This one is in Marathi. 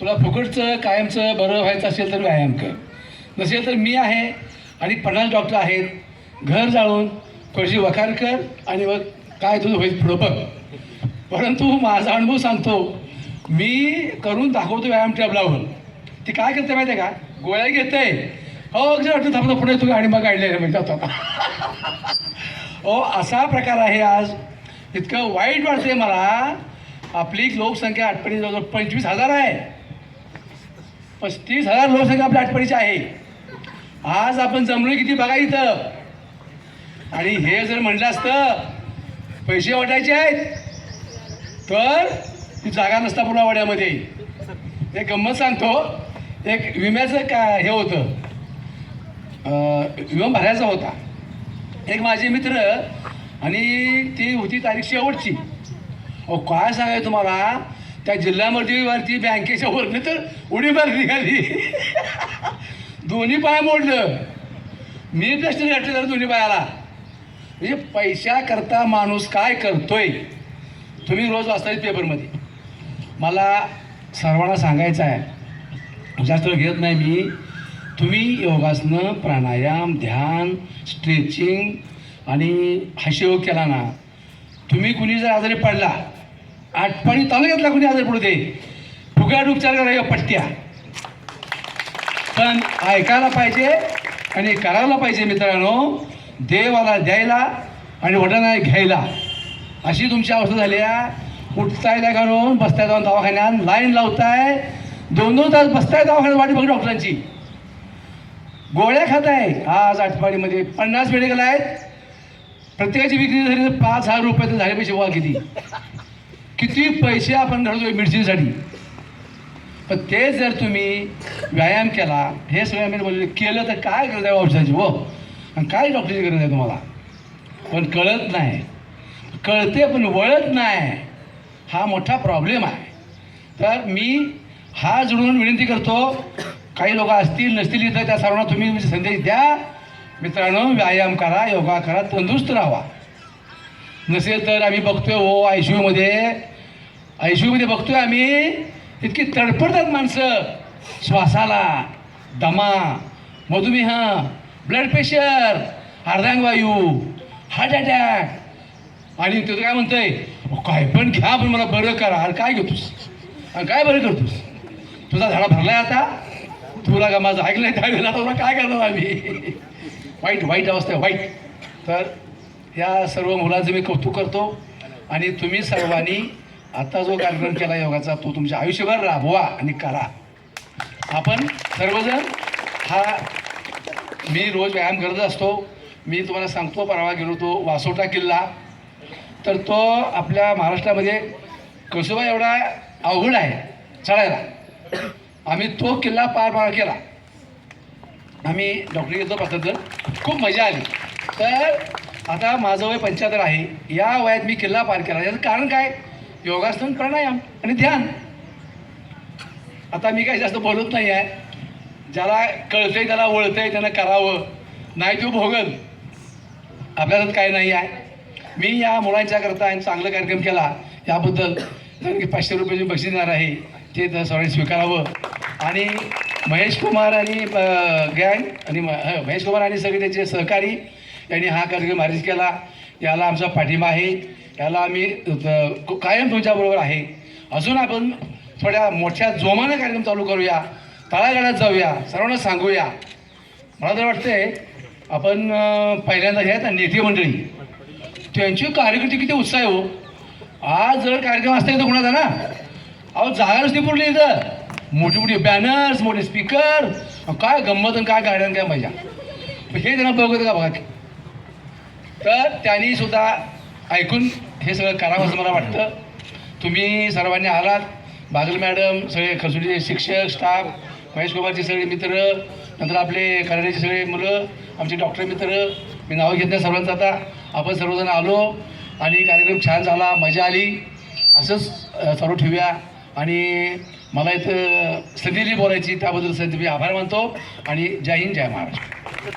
तुला फुकटचं कायमचं बरं व्हायचं असेल तर व्यायाम कर. नसेल तर मी आहे आणि पन्नास डॉक्टर आहेत. घर जाळून थोडीशी वखार कर आणि मग काय तुझं होईल पुढं बघ. परंतु माझा अनुभव सांगतो मी करून दाखवतो व्यायाम टॅब लावून. ती काय करते माहिती आहे का? गोळ्या घेते. हो अगदी वाटतं थांबतो पुढे तू गाडी मग काढले म्हणजे आता. हो असा प्रकार आहे आज. इतकं वाईट वाटतंय मला. आपली लोकसंख्या आठपणी जवळजवळ पंचवीस हजार आहे. पस्तीस हजार लोकसंख्या आपल्या आठपणीची आहे. आज आपण जमलो किती बघा इथं. आणि हे जर म्हणलं असतं पैसे वाटायचे आहेत. तर ती जागा नसता पुन्हा वाड्यामध्ये. एक गंमत सांगतो एक विम्याचं का हे होतं. विमा भरायचा होता. एक माझे मित्र आणि ती होती तारीख शेवटची. अहो काय सांगाय तुम्हाला? त्या जिल्ह्यामध्ये वरती बँकेच्या वरनं तर उडी मार निघाली दोन्ही पाय मोडलं. मी प्रश्न घातले तर दोन्ही पायाला. म्हणजे पैशाकरता माणूस काय करतोय? तुम्ही रोज वाचताय पेपरमध्ये मला सर्वांना सांगायचं आहे. जास्त वेळ घेत नाही मी. तुम्ही योगासनं प्राणायाम ध्यान स्ट्रेचिंग आणि हास्ययोग केला ना तुम्ही कुणी जर आजारी पडला आठपाणी तालुक्यातला कुणी आजारी पडू दे? फुगाट उपचार करायला पट्ट्या. पण ऐकायला पाहिजे आणि करायला पाहिजे मित्रांनो देवाला द्यायला आणि वडिलांना घ्यायला. अशी तुमची अवस्था झाली आहे. उठताय त्या घालून बसताय जाऊन दवाखान्यात लाईन लावताय. दोन दोन तास बसताय दवाखान्यात वाटी बघ डॉक्टरांची. गोळ्या खाताय. आज आठवाडीमध्ये पन्नास मेडिकल आहेत. प्रत्येकाची विक्री झाली तर पाच हजार रुपये तर झाले पैसे बघा किती? किती पैसे आपण घालतोय मेडिसिनसाठी पण ते जर तुम्ही व्यायाम केला हे सगळं मी बोलले केलं तर काय गरज आहे औषधाची हो? आणि काय डॉक्टरची गरज आहे तुम्हाला? पण कळत नाही. कळते पण वळत नाही. हा मोठा प्रॉब्लेम आहे. तर मी हा जुळवून विनंती करतो काही लोक असतील नसतील इथं त्या सर्वांना तुम्ही म्हणजे संदेश द्या. मित्रांनो व्यायाम करा योगा करा तंदुरुस्त राहा. नसेल तर आम्ही बघतोय ओ आय सी यूमध्ये आयसीयूमध्ये बघतोय आम्ही. इतकी तडफडतात माणसं. श्वासाला दमा मधुमेह ब्लड प्रेशर अर्धांगवायू हार्ट अटॅक आणि तो काय म्हणतंय? काय पण घ्या पण मला बरं करा. अरे काय घेतोस? आणि काय बरं करतोस? तुझा झाडा भरलाय आता. तुला का माझं ऐकलंय त्यावेळेला तुला काय करणार आम्ही? वाईट वाईट अवस्था आहे वाईट तर या सर्व मुलांचं मी कौतुक करतो. आणि तुम्ही सर्वांनी आता जो कार्यक्रम केला योगाचा तो तुमच्या आयुष्यभर राबवा आणि करा. आपण सर्वजण हा मी रोज व्यायाम करत असतो. मी तुम्हाला सांगतो परवा गेलो तो वासोटा किल्ला. तर तो आपल्या महाराष्ट्रामध्ये कसोबा एवढा अवघड आहे चढायला. आम्ही तो किल्ला पार पार केला. आम्ही डॉक्टर येतो पात्र खूप मजा आली. तर आता माझं वय पंच्याहत्तर आहे. या वयात मी किल्ला पार केला. याचं कारण काय? योगासन प्राणायाम आणि ध्यान. आता मी काही जास्त बोलत नाही आहे ज्याला कळतंय त्याला वळतंय त्यानं करावं. नाही तो भोगल. आपल्याला काही नाही आहे. मी या मुलांच्या करता चांगला कार्यक्रम केला याबद्दल. जर की पाचशे रुपयाची बक्षीस देणार आहे. ते तर सर्वांनी स्वीकारावं. आणि महेश कुमार आणि गँग आणि म- महेश कुमार आणि सगळे त्याचे सहकारी यांनी हा कार्यक्रम आयोजित केला. याला आमचा पाठिंबा आहे. याला आम्ही कायम तुमच्याबरोबर आहे. अजून आपण थोड्या मोठ्या जोमाने कार्यक्रम चालू करूया. तळागाळात जाऊया. सर्वांना सांगूया. मला तर वाटतंय आपण पहिल्यांदा हे आहेत नेते मंडळी. त्यांची कार्यकर्ते किती उत्साह आहे हो. आज जर कार्यक्रम असता इथं कुणाचा ना? अहो जागा नसती पुरली इथं. मोठी मोठी बॅनर्स मोठे स्पीकर काय गंमत आणि काय गाड्या आणि काय मजा. हे त्यांना बघत का बघा. तर त्यांनी सुद्धा ऐकून हे सगळं करावं असं मला वाटतं. तुम्ही सर्वांनी आलात. बागल मॅडम सगळे खसुडीचे शिक्षक स्टाफ महेश कुमारचे सगळे मित्र नंतर आपले कराड्याचे सगळे मुलं आमचे डॉक्टर मित्र मी नावं घेत नाही सर्वांचं आता. आपण सर्वजण आलो आणि कार्यक्रम छान झाला मजा आली. असंच चालू ठेवूया. आणि मला इथं संधी बोलायची त्याबद्दल संधी मी आभार मानतो. आणि जय हिंद जय महाराष्ट्र.